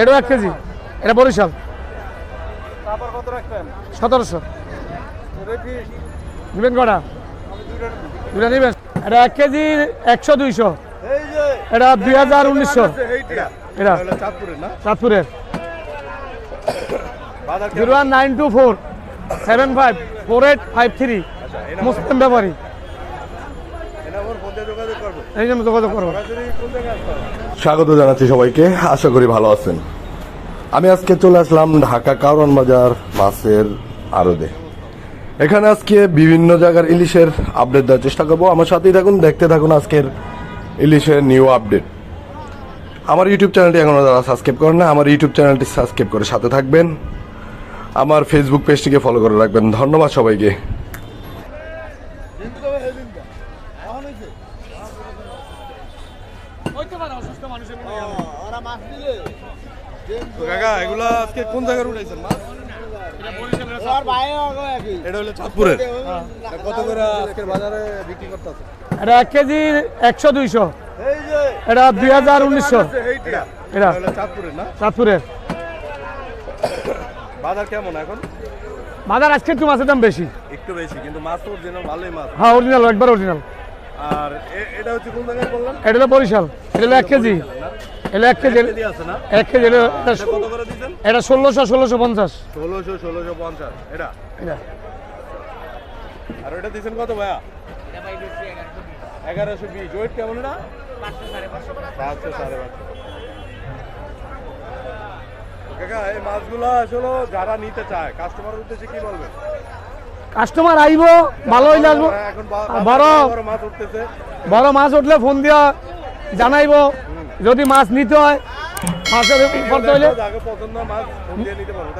এটাও এক কেজি। এটা বরিশাল। সতেরোশো। নেবেন কটা। দুটা নেবেন? এটা এক কেজি একশো দুইশো। এটা দুই হাজার উনিশশো। এটা। চাঁদপুরের zero one nine two four. Seven five. Four eight five three. আচ্ছা মুসলিম ব্যাপারী নম্বর ফোন দিয়ে যোগাযোগ করব এই জন্য যোগাযোগ করব। স্বাগত জানাচ্ছি সবাইকে। আশা করি ভালো আছেন। আমি আজকে চলে আসলাম ঢাকা কারণ বাজার মাছের আড়দে এখানে আজকে বিভিন্ন জায়গার ইলিশের আপডেট দেওয়ার চেষ্টা করব। আমার সাথেই থাকুন দেখতে থাকুন আজকের ইলিশের নিউ আপডেট। আমার ইউটিউব চ্যানেলটি এখনও যারা সাবস্ক্রাইব করেন না আমার ইউটিউব চ্যানেলটি সাবস্ক্রাইব করে সাথে থাকবেন। আমার ফেসবুক পেজটিকে ফলো করে রাখবেন। ধন্যবাদ সবাইকে। কাকা এগুলা আজকে কোন জায়গায় উঠাইছেন মাছ এটা হলো চাঁদপুরের। কত করে আজকের বাজারে বিক্রি করতেছে? এটা এক কেজি একশো দুইশো। এটা দুই হাজার উনিশশো। এটা। চাঁদপুরের না? চাঁদপুরের। বাজার কেমন এখন? বাজার আজকে একটু মাছের দাম বেশি। একটু বেশি কিন্তু মাছ তো অরিজিনাল ভালোই মাছ। হ্যাঁ অরিজিনাল একবার অরিজিনাল আর এটা হচ্ছে কোন জায়গায় বললাম এটা হলো বরিশাল। এটা হলো এক কেজি। এটা এক কেজি। কেজি আছে না? এক কেজি এটা এটা এটা কত করে দিচ্ছেন? এটা ষোলোশো ষোলোশো পঞ্চাশ। ষোলোশো ষোলোশো পঞ্চাশ। এটা? এটা। আর ওটা দিচ্ছেন কত ভাইয়া? এগারোশো বিশ। ওয়েট কেমন এটা? পাঁচশো সাড়ে পাঁচশো। কাকা এই মাছগুলো আসলে যারা নিতে চায় কাস্টমারের উদ্দেশ্যে কি বলবেন? কাস্টমার আইব ভালো হইলে আসব বাজারে বড় বড় মাছ উঠলে ফোন দিয়া জানাইব। যদি মাছ নিতে হয় মাছের করতে হইলে হয়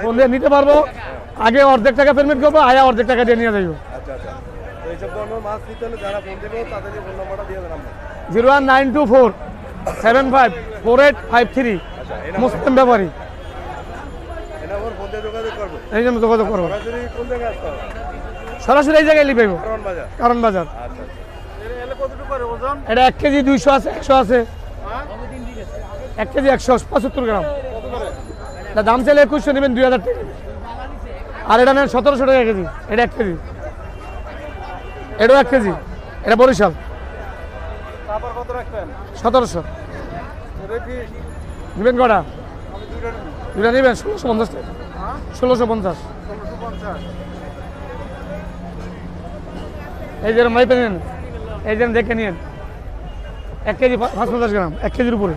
ফোন দিয়ে নিতে পারব আগে অর্ধেক টাকা পেমেন্ট করব আয়া অর্ধেক টাকা দিয়ে নিয়ে যাইব। আচ্ছা আচ্ছা। Zero one nine two four seven five four eight five three. আচ্ছা মুসলিম ব্যাপারী এই জন্য যোগাযোগ করব। সরাসরি এই জায়গায় লিপাইব। কারণ বাজার কারণ বাজার এলে কতটুকু করে ওজন? এটা এক কেজি দুইশো আছে একশো আছে। এক কেজি একশো পঁচাত্তর গ্রাম। এটা দাম চাইলে একুশশো নেবেন দুই হাজার টাকা। আর এটা নেন সতেরোশো টাকা কেজি এটা এক কেজি। এটাও এক কেজি এটা বরিশাল। সতেরোশো। নেবেন কটা? আমি দুইটা নেব। দুটা নেবেন ষোলোশো পঞ্চাশ টাকা। হ্যাঁ? ষোলোশো পঞ্চাশ। ষোলোশো পঞ্চাশ। এই যে মাইপে নেন এই যে দেখে নিন। এক কেজি পাঁচ পঞ্চাশ গ্রাম এক কেজির উপরে।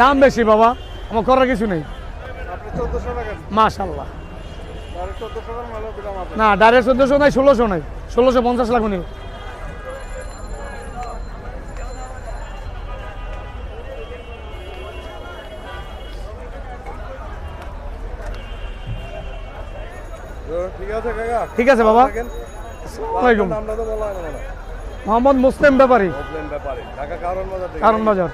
দাম বেশি বাবা আমার করার কিছু নেই। মাশাল্লাহ না ডাইরেক্ট চোদ্দোশো নাই ষোলোশো নাই ষোলোশো পঞ্চাশ লাখ উনি। ঠিক আছে কাকা। ঠিক আছে বাবা। মোহাম্মদ মুসলিম ব্যাপারী। কারণ বাজার।